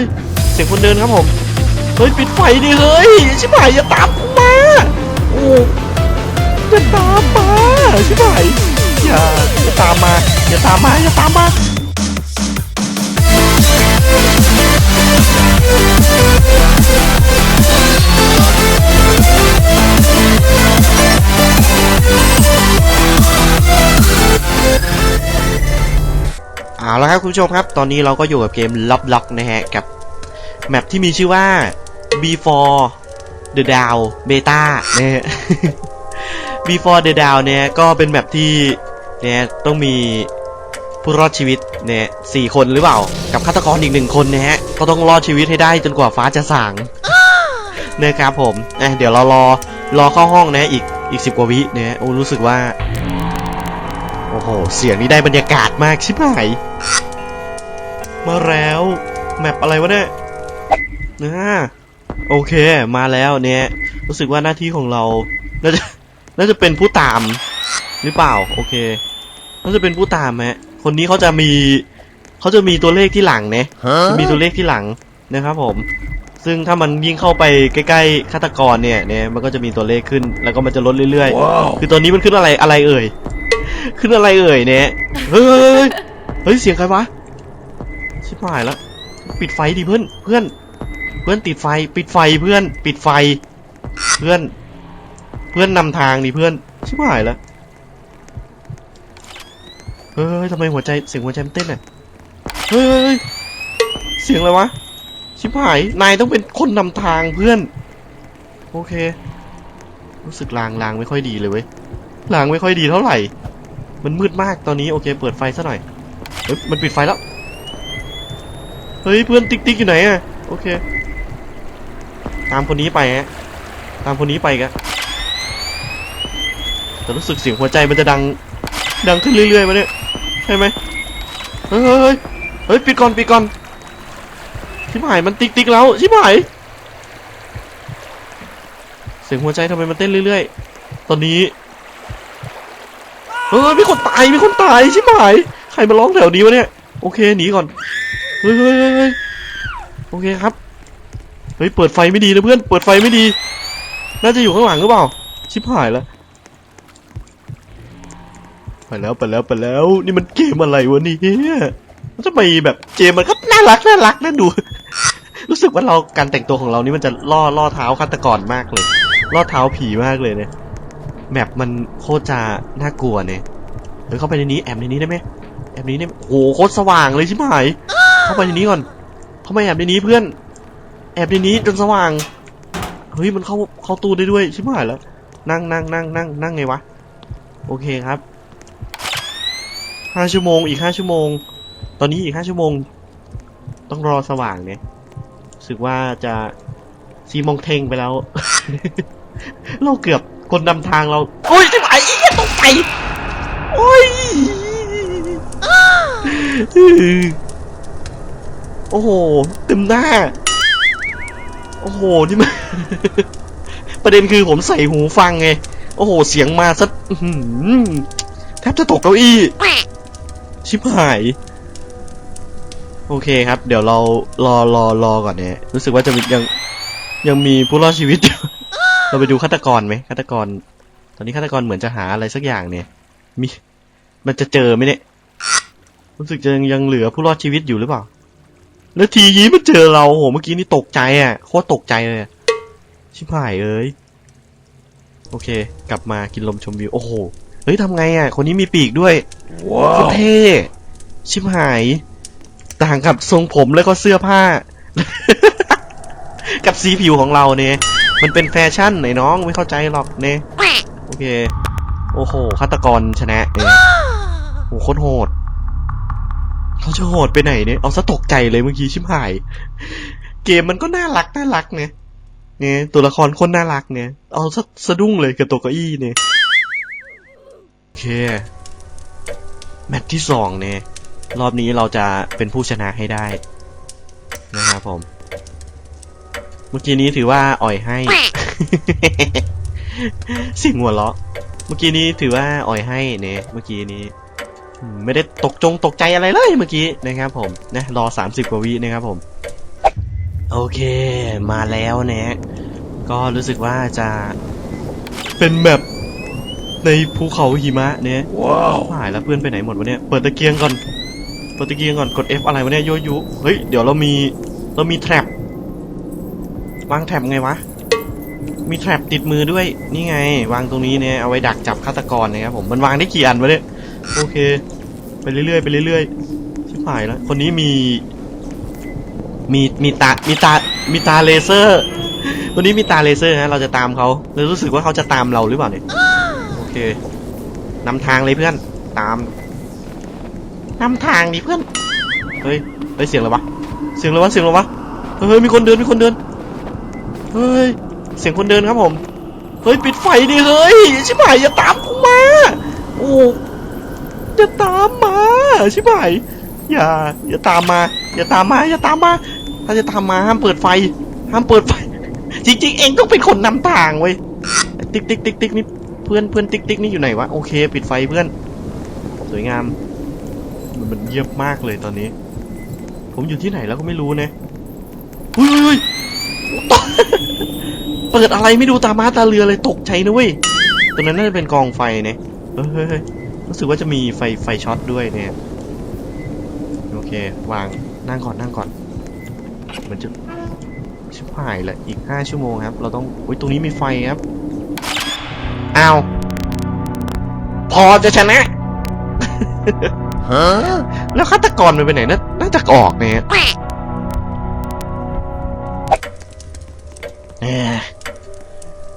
ยเสียงคนเดินครับผม เฮ้ยปิดไฟดิเฮ้ยชิบหายอย่าตามกูมา โอ้อย่าตามมาชิบหายอย่าอย่าตามมาอย่าตามมาอย่าตามมา เอาละครับคุณผู้ชมครับ ตอนนี้เราก็อยู่กับเกมล็อบล็อกนะฮะ กับแมปที่มีชื่อว่า Before the Down Beta นะฮะ Before the Down เนี่ยก็เป็นแมปที่เนี่ยต้องมีผู้รอดชีวิตเนี่ยสี่คนหรือเปล่า กับฆาตกรอีกหนึ่งคนนะฮะ ก็ต้องรอดชีวิตให้ได้จนกว่าฟ้าจะสางนะครับผมนะเดี๋ยวเรารอรอเข้าห้องนะอีกอีกสิบกว่าวิเนี่ยโอ้รู้สึกว่า อ้โห เสียงนี้ได้บรรยากาศมากชิบหายมาแล้ว แมปอะไรวะเนี่ยนะโอเค มาแล้วเนี่ย รู้สึกว่าหน้าที่ของเรา น่าจะ น่าจะเป็นผู้ตาม หรือเปล่า โอเค น่าจะเป็นผู้ตามฮะ คนนี้เขาจะมี เขาจะมีตัวเลขที่หลังเนี่ยจะมีตัวเลขที่หลังนะครับผม ซึ่งถ้ามันยิ่งเข้าไปใกล้ๆฆาตกรเนี่ย เนี่ย มันก็จะมีตัวเลขขึ้น แล้วก็มันจะลดเรื่อยๆ คือตอนนี้มันขึ้นอะไร อะไรเอ่ย ขึ้นอะไรเอ่ยเนี่ยเฮ้ยเฮ้ยเฮ้ยเสียงใครวะชิบหายแล้วปิดไฟดิเพื่อนเพื่อน เพื่อนติดไฟ ปิดไฟเพื่อน ปิดไฟ เพื่อน เพื่อนนำทางดิเพื่อนชิบหายแล้วเฮ้ยทำไมหัวใจเสียงหัวใจมันเต้นอะเฮ้ยเฮ้ยเฮ้ยเสียงอะไรวะชิบหายนายต้องเป็นคนนำทางเพื่อน โอเค รู้สึกลางลางไม่ค่อยดีเลยเว้ยลางไม่ค่อยดีเท่าไหร่ มันมืดมากตอนนี้โอเค เปิดไฟซะหน่อยเฮ้ยมันปิดไฟแล้วเฮ้ยเพื่อนติ๊กติ๊กอยู่ไหนอะโอเค ตามคนนี้ไปฮะตามคนนี้ไปกะแต่รู้สึกเสียงหัวใจมันจะดัง ดังขึ้นเรื่อยๆมาเนี่ยใช่ไหมเฮ้ยเฮ้ยเฮ้ยเฮ้ยปิดก่อนปิดก่อนชิบหายมันติ๊กติ๊กแล้วชิบหายเสียงหัวใจทำไมมันเต้นเรื่อยๆ ตอนนี้ ออมีคนตายมีคนตายชิบหายใครมาร้องแถวนี้วะเนี่ยโอเคหนีก่อนเฮ้ยเฮ้ยเฮ้ยเฮ้ยโอเคครับเฮ้ยเปิดไฟไม่ดีนะเพื่อนเปิดไฟไม่ดี น่าจะอยู่ข้างหลังหรือเปล่า ชิบหายแล้วไปแล้วไปแล้วไปแล้วนี่มันเกมอะไรวะนี่มันจะไปแบบเกมมันก็น่ารักน่ารักนะดู รู้สึกว่าเราการแต่งตัวของเรานี่มันจะล่อล่อเท้าฆาตกรมากเลย ล่อเท้าผีมากเลยเนี่ย แมปมันโคตรจะน่ากลัวเนี่ยเฮ้ยเข้าไปในนี้แอบในนี้ได้ไหมแอบในนี้ได้โอ้โหโคตรสว่างเลยใช่ไหมเข้าไปในนี้ก่อน เข้ามาแอบในนี้เพื่อน แอบในนี้จนสว่าง เฮ้ยมันเข้าเข้าตู้ได้ด้วยใช่ไหมแล้ว นั่งนั่งนั่งนั่งนั่งไงวะ โอเคครับห้าชั่วโมงอีกห้าชั่วโมง ตอนนี้อีกห้าชั่วโมง ต้องรอสว่างเนี่ยรู้สึกว่าจะซีโมงเทงไปแล้ว เราเกือบ คนนำทางเราโอ้ยจะไหวต้องไปโอ้ยโอ้โหเต็มหน้า โอ้โหนี่มันประเด็นคือผมใส่หูฟังไง โอ้โห เสียงมาสักอื้อหือแทบจะตกเก้าอี้ ชิบหาย โอเคครับ เดี๋ยวเรารอรอรอก่อนเนี่ย รู้สึกว่าจะมียังยังมีผู้รอดชีวิตอยู่ เราไปดูฆาตกรไหมฆาตกร ตอนนี้ฆาตกรเหมือนจะหาอะไรสักอย่างเนี่ย มี มันจะเจอไหมเนี่ย รู้สึกจะยังยังเหลือผู้รอดชีวิตอยู่หรือเปล่า แล้วทีนี้มันเจอเราโห เมื่อกี้นี่ตกใจอะ โคตรตกใจเลยอะชิบหายเอ้ย โอเค กลับมากินลมชมวิว โอ้โห เฮ้ยทำไงอะ คนนี้มีปีกด้วยว้าโคตรเท่ชิบหาย ต่างกับทรงผมแล้วก็เสื้อผ้า กับสีผิวของเราเนี่ย มันเป็นแฟชั่นไหนน้องไม่เข้าใจหรอกเนี่ยโอเค โอ้โหฆาตกรชนะเนี่ยโอ้โหโคตรโหดเขาจะโหดไปไหนเนี่ยเอาซะตกใจเลยเมื่อกี้ชิบหาย เกมมันก็น่ารักน่ารักเนี่ยเนี่ยตัวละครคนน่ารักเนี่ยเอาซะสะดุ้งเลยกับตัวเก้าอี้เนี่ยโอเค แมตช์ที่สองเนี่ยรอบนี้เราจะเป็นผู้ชนะให้ได้นะครับผมเมื่อกี้นี้ถือว่าอ่อยให้เสิ่งหัวเราะ เมื่อกี้นี้ถือว่าอ่อยให้เนี่ยเมื่อกี้นี้อืมไม่ได้ตกจงตกใจอะไรเลยเมื่อกี้นะครับผมนะรอสามสิบกว่าวินะครับผม โอเคมาแล้วนะฮะก็รู้สึกว่าจะเป็นแบบในภูเขาหิมะเนี่ยว้าวหายแล้วเพื่อนไปไหนหมดวะเนี่ย เปิดตะเกียงก่อน เปิดตะเกียงก่อน กด F อะไรวะเนี่ยโยยุ เฮ้ย เดี๋ยวเรามี เรามีแทร็บ วางแท็บไงวะ มีแท็บติดมือด้วย นี่ไง วางตรงนี้เนี่ยเอาไว้ดักจับฆาตกรนะครับผม มันวางได้กี่อันวะเนี่ย โอเค ไปเรื่อยๆไปเรื่อยๆ ชิบหายแล้ว คนนี้มี มีมีตา มีตา มีตาเลเซอร์วันนี้มีตาเลเซอร์ฮะ เราจะตามเขาเรารู้สึกว่าเขาจะตามเราหรือเปล่าเนี่ย โอเคนำทางเลยเพื่อน ตามนำทางดิเพื่อน เฮ้ย เฮ้ยเสียงอะไรวะ เสียงอะไรวะ เสียงอะไรวะ เฮ้ย มีคนเดิน มีคนเดิน เฮ้ย เสียงคนเดินครับผม เฮ้ย ปิดไฟดิเฮ้ย ชิบหายอย่าตามกูมา โอ้อย่าตามมา ชิบหายอย่า อย่าตามมา อย่าตามมา อย่าตามมา ถ้าจะตามมาห้ามเปิดไฟ ห้ามเปิดไฟ จริงๆ เองต้องเป็นคนนำทางเว้ย ติ๊กติ๊กติ๊กติ๊กนี่ เพื่อนเพื่อนติ๊กติ๊กนี่อยู่ไหนวะ โอเค ปิดไฟเพื่อน สวยงาม มันมันเยียบมากเลยตอนนี้ ผมอยู่ที่ไหนแล้วก็ไม่รู้นะเฮ้ยเฮ้ย เฮ้ยเปิดอะไรไม่ดูตามาตาเรือเลยตกใจนะเว้ยตรงนั้นน่าจะเป็นกองไฟเนี่ยเฮ้ยเฮ้ยเฮ้ยรู้สึกว่าจะมีไฟไฟช็อตด้วยเนี่ยโอเควางนั่งก่อนนั่งก่อนมันจะชิบหายแหละอีกห้าชั่วโมงครับ เราต้องอุ้ยตรงนี้มีไฟครับอ้าวพอจะชนะแล้วฆาตกรมันไปไหนน่าน่าจะออกเนี่ย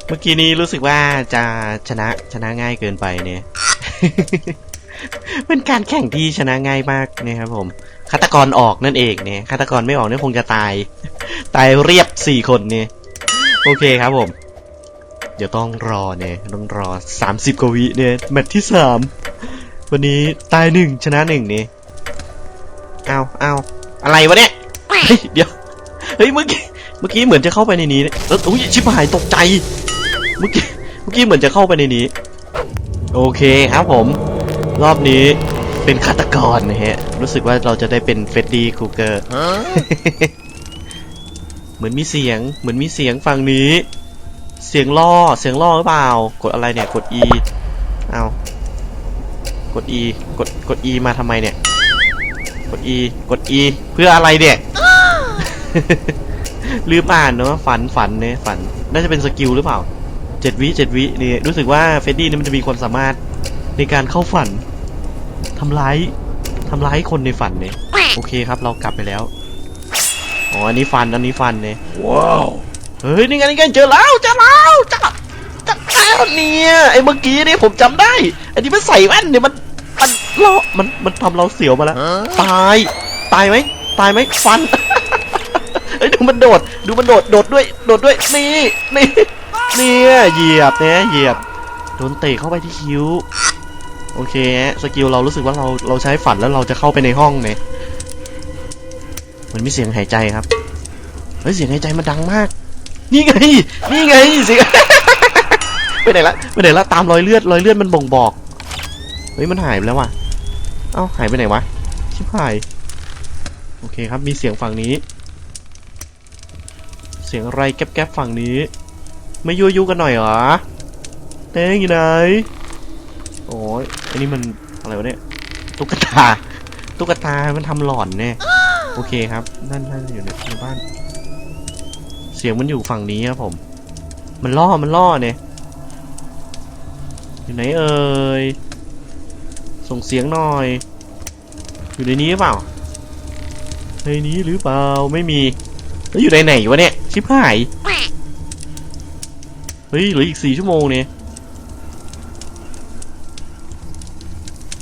เมื่อกี้นี้รู้สึกว่าจะชนะชนะง่ายเกินไปเนี่ย เป็นการแข่งที่ชนะง่ายมากเนี่ยครับผมฆาตกรออกนั่นเองเนี่ยฆาตกรไม่ออกนี่คงจะตาย ตายเรียบสี่คนเนี่ยโอเคครับผม เดี๋ยวต้องรอเนี่ยต้องรอสามสิบกวิเนี่ยแมตช์ที่สามวันนี้ตายหนึ่งชนะหนึ่งนี่เอาเอาอะไรวะเนี่ยเฮ้ยเดี๋ยวเฮ้ยเมื่อกี้เมื่อกี้เหมือนจะเข้าไปในนี้เนี่ยแล้วอุ้ยชิบหายตกใจ เมื่อกี้เมื่อกี้เหมือนจะเข้าไปในนี้ โอเคครับผม รอบนี้เป็นฆาตกรนะฮะ รู้สึกว่าเราจะได้เป็นเฟดดี้คูเกอร์เหมือนมีเสียง เหมือนมีเสียงฝั่งนี้ เสียงล่อ เสียงล่อหรือเปล่า กดอะไรเนี่ย กด E เอากด E กด กด E มาทำไมเนี่ย กด E กด E เพื่ออะไรเนี่ย ลืมอ่านเนาะ ฝัน ฝันเนี่ย ฝัน น่าจะเป็นสกิลหรือเปล่า เจ็ดวิเจ็ดวินี่รู้สึกว่าเฟดดี้นี่มันจะมีความสามารถในการเข้าฝันทำร้ายทำร้ายคนในฝันเนี่ยโอเคครับเรากลับไปแล้วอ๋ออันนี้ฟันอันนี้ฟันเนี่ยว้าวเฮ้ยนี่ไงนี่ไงเจอแล้วเจอแล้วจับจับแล้วเนี่ยไอ้เมื่อกี้นี่ผมจำได้ไอ้ที่มันใส่แว่นเนี่ยมันมันเรามันมันทำเราเสียวมาแล้วตายตายไหมตายไหมฟันเฮ้ยดูมันโดดดูมันโดดโดดด้วยโดดด้วยนี่นี่ เนี่ยเหยียบเนี่ยเหยียบโดนเตะเข้าไปที่คิ้วโอเคสกิลเรารู้สึกว่าเราเราใช้ฝันแล้วเราจะเข้าไปในห้องเนี่ยมันมีเสียงหายใจครับเฮ้ยเสียงหายใจมันดังมาก นี่ไงนี่ไงเสียงไปไหนละไปไหนละตามรอยเลือดรอยเลือดมันบ่งบอกเฮ้ยมันหายไปแล้วว่ะเอ้าหายไปไหนวะชิบหายโอเคครับมีเสียงฝั่งนี้ เสียงอะไรแก๊บๆฝั่งนี้ ไม่ยั่วยุกันหน่อยเหรอเต้งอยู่ไหนโอ้ยอันนี้มันอะไรวะเนี่ยตุ๊กตาตุ๊กตา มันทำหลอนเนี่ยโอเคครับนั่นนั่นอยู่ในในบ้าน เสียงมันอยู่ฝั่งนี้ครับผม มันล่อมันล่อเนี่ยอยู่ไหนเอ่ยส่งเสียงหน่อย อยู่ในนี้หรือเปล่าในนี้หรือเปล่าไม่มีแล้วอยู่ในไหนวะเนี่ยชิบหาย เฮ้ยเหลืออีกสี่ชั่วโมงเนี่ย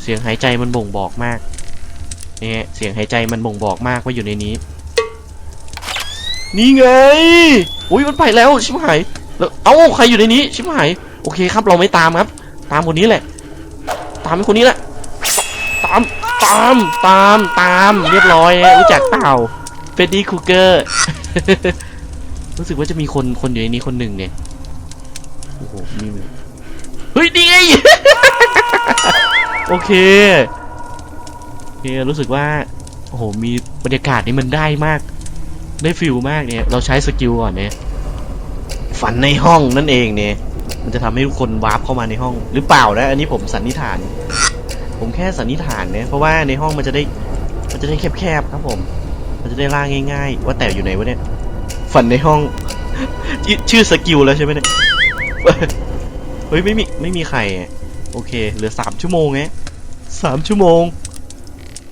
เสียงหายใจมันบ่งบอกมากเนี่ยเสียงหายใจมันบ่งบอกมากว่าอยู่ในนี้ นี่ไงอุ้ยมันไปแล้วชิบหายแล้วเอ้าใครอยู่ในนี้ชิบหายโอเคครับเราไม่ตามครับ ตามคนนี้แหละ ตามไอ้คนนี้แหละตามตามตามตามเรียบร้อยรู้จักเปล่าเฟดดี้คูเกอร์รู้สึกว่าจะมีคนคนอยู่ในนี้คนหนึ่งเนี่ย โอ้โหมีมือเฮ้ยนี่ไง โอเคโอเค รู้สึกว่า โอ้โห มีบรรยากาศนี่มันได้มาก ได้ฟิลมากเนี่ย เราใช้สกิลก่อนเนี่ย ฝันในห้องนั่นเองเนี่ย มันจะทำให้ทุกคนวาร์ปเข้ามาในห้องหรือเปล่านะ อันนี้ผมสันนิษฐาน ผมแค่สันนิษฐานเนี่ย เพราะว่าในห้องมันจะได้ มันจะได้แคบๆครับผม มันจะได้ล่างง่าย ๆ ว่าแต่อยู่ไหนวะเนี่ย ฝันในห้อง ชื่อสกิลแล้วใช่ไหมเนี่ย เฮ้ยไม่มีไม่มีใคร โอเค เหลือสามชั่วโมงไงสามชั่วโมง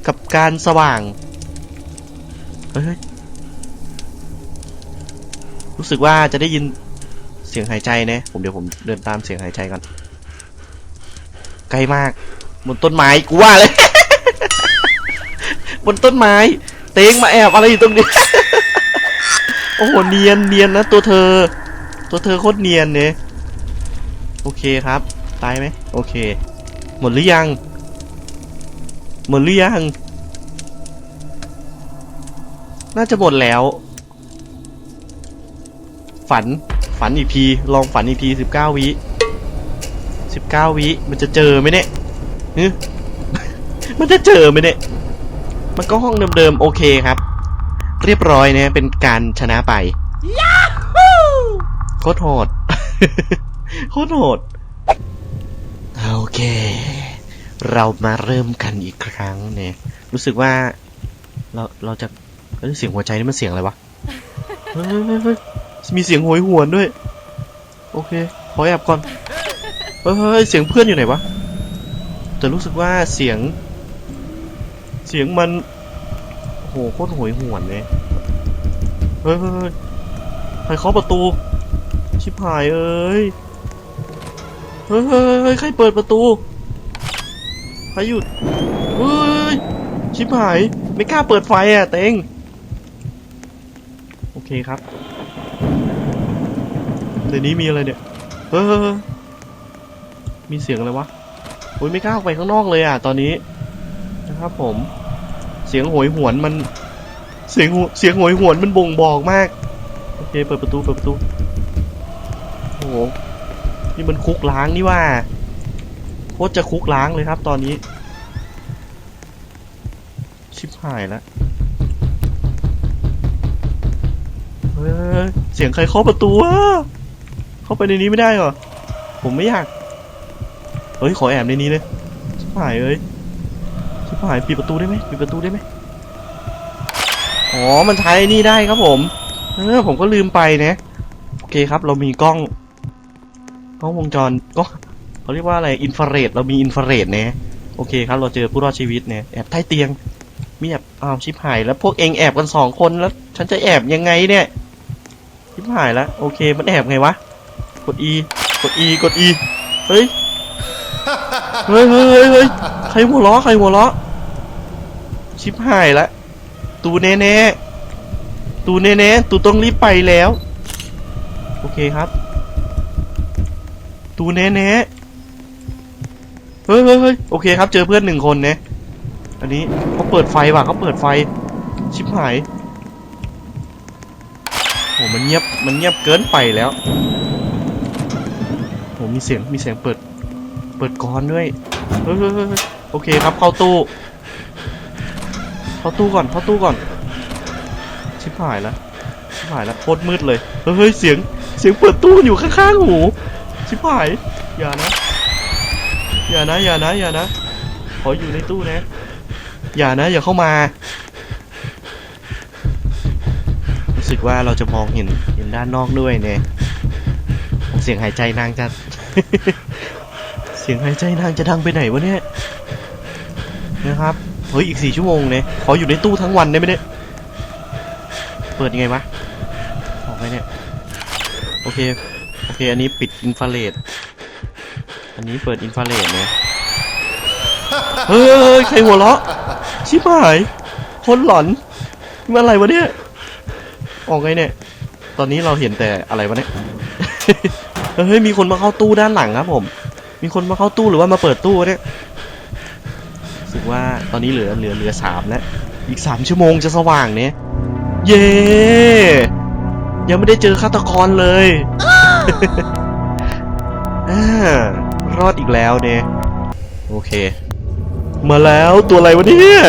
กับการสว่างเฮ้ยเฮ้ยรู้สึกว่าจะได้ยินเสียงหายใจนะผมเดี๋ยวผมเดินตามเสียงหายใจก่อนไกลมาก บนต้นไม้กูว่าเลย บนต้นไม้ เต้งมาแอบอะไรอยู่ตรงนี้ โอ้โหเนียนเนียนนะตัวเธอ ตัวเธอโคตรเนียนเนี่ย โอเคครับ ตายไหมโอเค หมดหรือยัง หมดหรือยัง น่าจะหมดแล้ว ฝัน ฝันอีกที ลองฝันอีกทีสิบเก้าวิสิบเก้าวิ มันจะเจอไหมเนี่ยฮึมันจะเจอไหมเนี่ย มันก็ห้องเดิมๆ โอเคครับ เรียบร้อยเนี่ยเป็นการชนะไป โคตรโหด โคตรโหด โอเค เรามาเริ่มกันอีกครั้งเนี่ย รู้สึกว่า เราเราจะเสียงหัวใจนี่มันเสียงอะไรวะเฮ้ยมีเสียงโหยหวนด้วย โอเค ขอแอบก่อน เฮ้ยเสียงเพื่อนอยู่ไหนวะ แต่รู้สึกว่าเสียง เสียงมัน โหโคตรโหยหวนเลย เฮ้ยเฮ้ยเฮ้ยใครเคาะประตู ชิบหายเอ้ย เฮ้ยเฮ้ยเฮ้ยใครเปิดประตูใครหยุดเฮ้ยชิบหาย ไม่กล้าเปิดไฟอะเต็งโอเคครับในนี้มีอะไรเนี่ยเฮ้ยมีเสียงอะไรวะโอ้ยไม่กล้าออกไปข้างนอกเลยอะตอนนี้นะครับผม เสียงโหยหวนมัน เสียงเสียงโหยหวนมันบ่งบอกมากโอเคเปิดประตูเปิดประตูโอ้โห นี่มันคุกล้างนี่ว่าโคตรจะคุกล้างเลยครับตอนนี้ ชิบหายแล้วเฮ้ยเสียงใครเคาะประตูวะเข้าไปในนี้ไม่ได้เหรอ ผมไม่อยาก เฮ้ย ขอแอบในนี้เลย ชิบหายเอ้ย ชิบหายปิดประตูได้ไหมปิดประตูได้ไหมอ๋อ มันใช้นี่ได้ครับผม เออ ผมก็ลืมไปนะ โอเคครับ เรามีกล้อง กล้องวงจรก็เขาเรียกว่าอะไรอินฟราเรดเรามีอินฟราเรดเนี่ยโอเคครับเราเจอผู้รอดชีวิตเนี่ยแอบใต้เตียงมีแอบอ้าวชิบหายแล้วพวกเองแอบกันสองคนแล้ว ฉันจะแอบยังไงเนี่ยชิบหายแล้วโอเคมันแอบไงวะกด E กด E กด E เฮ้ยเฮ้ยเฮ้ยเฮ้ยเฮ้ยใครหัวล้อใครหัวล้อชิบหายละตูแน่แน่ตูแน่แน่ตูต้องรีบไปแล้ว โอเคครับ ตูแน่แน่ๆเฮ้ยเฮ้ยเฮ้ยโอเคครับ เจอเพื่อนหนึ่งคนเนี่ยอันนี้เขาเปิดไฟว่ะเขาเปิดไฟ ชิบหายโหมันเงียบ มันเงียบเกินไปแล้วโหมีเสียง มีเสียงเปิด เปิดกรอนด้วยเฮ้ยเฮ้ยเฮ้ยโอเคครับ เข้าตู้ เข้าตู้ก่อน เข้าตู้ก่อน ชิบหายแล้วชิบหายแล้วโคตรมืดเลย เฮ้ย เสียง เสียงเปิดตู้อยู่ข้างๆหู ชิบหาย อย่านะ อย่านะ อย่านะ อย่านะ ขออยู่ในตู้นะ อย่านะ อย่าเข้ามา รู้สึกว่าเราจะมองเห็นเห็นด้านนอกด้วยเนี่ย เสียงหายใจนางจะ เสียงหายใจนางจะดังไปไหนวะเนี่ย นะครับ เฮ้ย อีกสี่ชั่วโมงเนี่ย ขออยู่ในตู้ทั้งวันได้ไหมเนี่ย เปิดยังไงวะ ออกไปเนี่ย โอเค โอเค อันนี้ปิดอินฟราเรดอันนี้เปิดอินฟราเรดเนี่ยเฮ้ยเฮ้ยเฮ้ยใครหัวเราะ ชิบหาย คนหลอนมันอะไรวะเนี่ย ออกไงเนี่ย ตอนนี้เราเห็นแต่อะไรวะเนี่ย เฮ้ย มีคนมาเข้าตู้ด้านหลังครับผม มีคนมาเข้าตู้หรือว่ามาเปิดตู้วะเนี่ยรู้สึกว่าตอนนี้เหลือเหลือเหลือสามแล้ว อีกสามชั่วโมงจะสว่างเนี่ย เย้ ยังไม่ได้เจอฆาตกรเลยอ่า รอดอีกแล้วเนี่ยโอเค มาแล้วตัวอะไรวะเนี่ย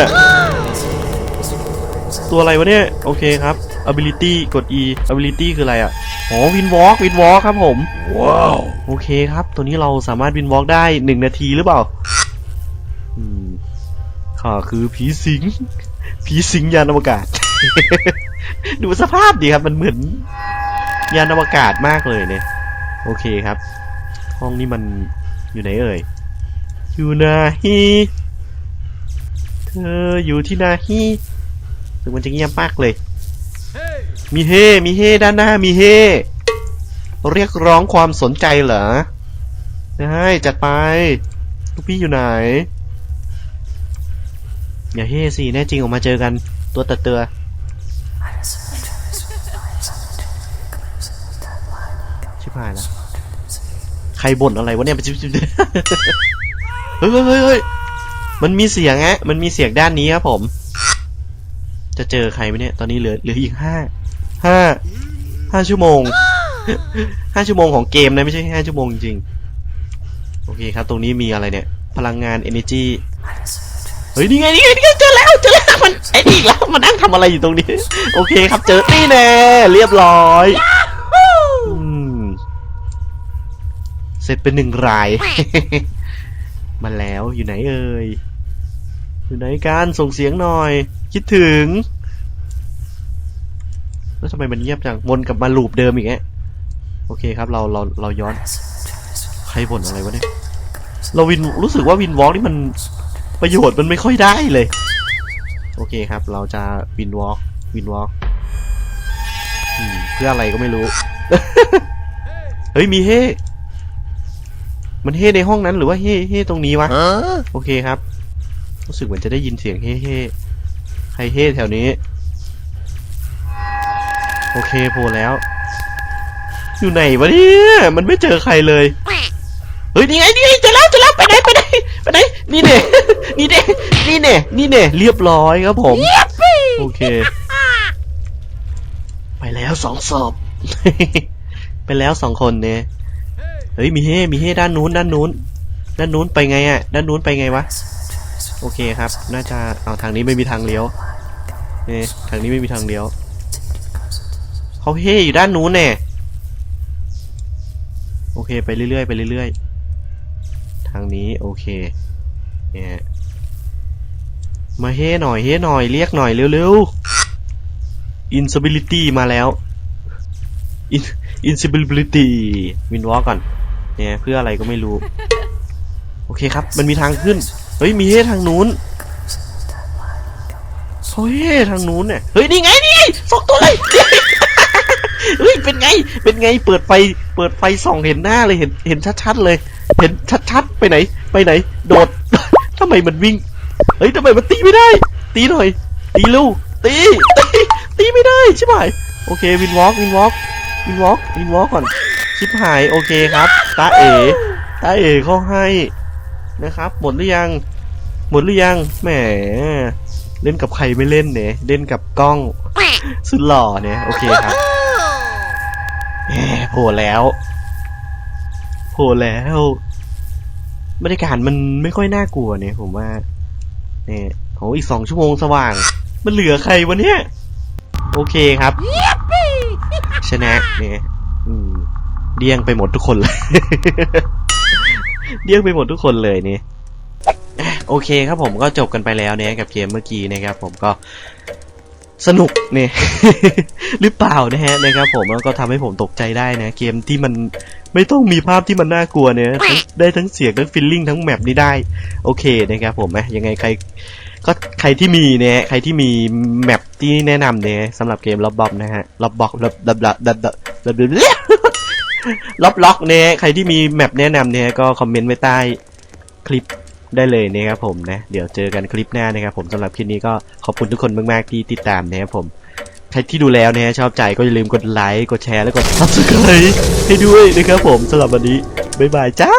ตัวอะไรวะเนี่ย โอเคครับ ability กด e ability คืออะไรอะอ๋อวินวอล์กวินวอล์กครับผม ว้าว โอเคครับ ตัวนี้เราสามารถวินวอล์กได้หนึ่งนาทีหรือเปล่าอืมข้าคือผีสิง ผีสิงยานอวกาศ ดูสภาพดีครับ มันเหมือน ยานอวกาศมากเลยเนี่ย โอเคครับ ห้องนี้มันอยู่ไหนเอ่ย อยู่ไหนเธออยู่ที่ไหนถึงมันจะเงียบมากเลย มีเฮ มีเฮด้านหน้า มีเฮ เรียกร้องความสนใจเหรอได้จัดไปลูกพี่อยู่ไหน อย่าเฮสิ แน่จริงออกมาเจอกันตัวตัดเตือ หายแล้วใครบ่นอะไรวะเนี่ยชิบชิบเฮ้ยเฮ้ยเฮ้ยเฮ้ยมันมีเสียงฮะ มันมีเสียงด้านนี้ครับผม จะเจอใครไหมเนี่ย ตอนนี้เหลือเหลืออีกห้า ห้า ห้าชั่วโมง ห้าชั่วโมงของเกมนะไม่ใช่ห้าชั่วโมงจริง โอเคครับ ตรงนี้มีอะไรเนี่ย พลังงาน energy เฮ้ย นี่ไง นี่ไงนี่ไงเจอแล้ว เจอแล้ว มันไอ้นี่แล้ว มันนั่งทำอะไรอยู่ตรงนี้ โอเคครับ เจอ นี่แน่ เรียบร้อย เสร็จเป็นหนึ่งราย มาแล้วอยู่ไหนเอ่ย อยู่ไหนกันส่งเสียงหน่อย คิดถึง แล้วทำไมมันเงียบจังวนกลับมาลูปเดิมอีกแอะโอเคครับเราเราเราย้อน ใครบ่นอะไรวะเนี่ย เราวินรู้สึกว่าวินวอล์กนี่มันประโยชน์มันไม่ค่อยได้เลย โอเคครับ เราจะวินวอล์กวินวอล์กเพื่ออะไรก็ไม่รู้ เฮ้ยมีเฮ มันเฮในห้องนั้นหรือว่าเฮเฮตรงนี้วะ โอเคครับ รู้สึกเหมือนจะได้ยินเสียงเฮ่เฮ่ใครเฮ่แถวนี้ โอเคโผล่แล้ว อยู่ไหนวะเนี่ยมันไม่เจอใครเลย เฮ้ยนี่ไงนี่ไงเจอแล้วเจอแล้วไปไหนไปไหนไปไหนนี่เน่นี่เน่นี่เน่นี่เน่เรียบร้อยครับผม โอเค ไปแล้วสองศพไปแล้วสองคนเนี่ย เฮ้ยมีเฮมีเฮด้านนู้นด้านนู้น ด้านนู้นไปไงอะด้านนู้นไปไงวะ โอเคครับ น่าจะเอาทางนี้ไม่มีทางเลี้ยวเนี่ยทางนี้ไม่มีทางเลี้ยวเขาเฮอยู่ด้านนู้นแน่โอเคไปเรื่อยๆไปเรื่อยๆ ทางนี้โอเคเนี่ยมาเฮ่หน่อยเฮ่หน่อยเรียกหน่อยเร็วๆ instability มาแล้ว In instability วินวอลก่อน เนี่ยเพื่ออะไรก็ไม่รู้ โอเคครับ มันมีทางขึ้น เฮ้ย มีเฮ่ทางนู้นเฮ้ยทางนู้นเนี่ย เฮ้ย นี่ไง นี่สองตัวเลย เฮ้ย เป็นไง เป็นไง เปิดไฟ เปิดไฟส่องเห็นหน้าเลย เห็น เห็นชัดๆเลย เห็นชัดๆ ไปไหน ไปไหน โดดทำไมมันวิ่ง เฮ้ยทำไมมันตีไม่ได้ ตีหน่อย ตีลูกตี ตี ตีไม่ได้ใช่ไหมโอเค วินวอล์กวินวอล์กวินวอล์กวินวอล์กก่อน ชิบหายโอเคครับตาเอ๋ตาเอ๋เขาให้นะครับ หมดหรือยัง หมดหรือยังแหมเล่นกับใครไม่เล่นเนี่ยเล่นกับกล้องสุดหล่อเนี่ยโอเคครับแหมโผล่แล้วโผล่แล้วบรรยากาศมันไม่ค่อยน่ากลัวเนี่ย ผมว่าเนี่ยโหอีกสองชั่วโมงสว่าง มันเหลือใครวะเนี่ย โอเคครับ ชนะเนี่ยอืม เดี้ยงไปหมดทุกคนเลย เดี้ยงไปหมดทุกคนเลยนี่โอเคครับผมก็จบกันไปแล้วเนี่ยกับเกมเมื่อกี้นะครับผมก็สนุกเนี่ยหรือเปล่านะฮะนะครับผมแล้วก็ทำให้ผมตกใจได้นะ เกมที่มันไม่ต้องมีภาพที่มันน่ากลัวเนี่ยได้ทั้งเสียงทั้งฟิลลิ่งทั้งแมปนี้ได้ โอเคนะครับผมนะยังไงใครก็ใครที่มีเนี่ยใครที่มีแมปที่แนะนำเนี่ยสำหรับเกมล็อบบ็อกนะฮะล็อบบ็อกล็อบล็อบล็อบล็อบล็อบ ล็อบล็อกเนี่ยใครที่มีแมปแนะนำเนี่ยก็คอมเมนต์ไว้ใต้คลิปได้เลยนะครับผมนะ เดี๋ยวเจอกันคลิปหน้านะครับผมสำหรับคลิปนี้ก็ขอบคุณทุกคนมากๆที่ติดตามนะครับผม ใครที่ดูแล้วนะฮะชอบใจก็อย่าลืมกดไลค์กดแชร์แล้วกด subscribe ให้ด้วยนะครับผมสำหรับวันนี้บ๊ายบายจ้า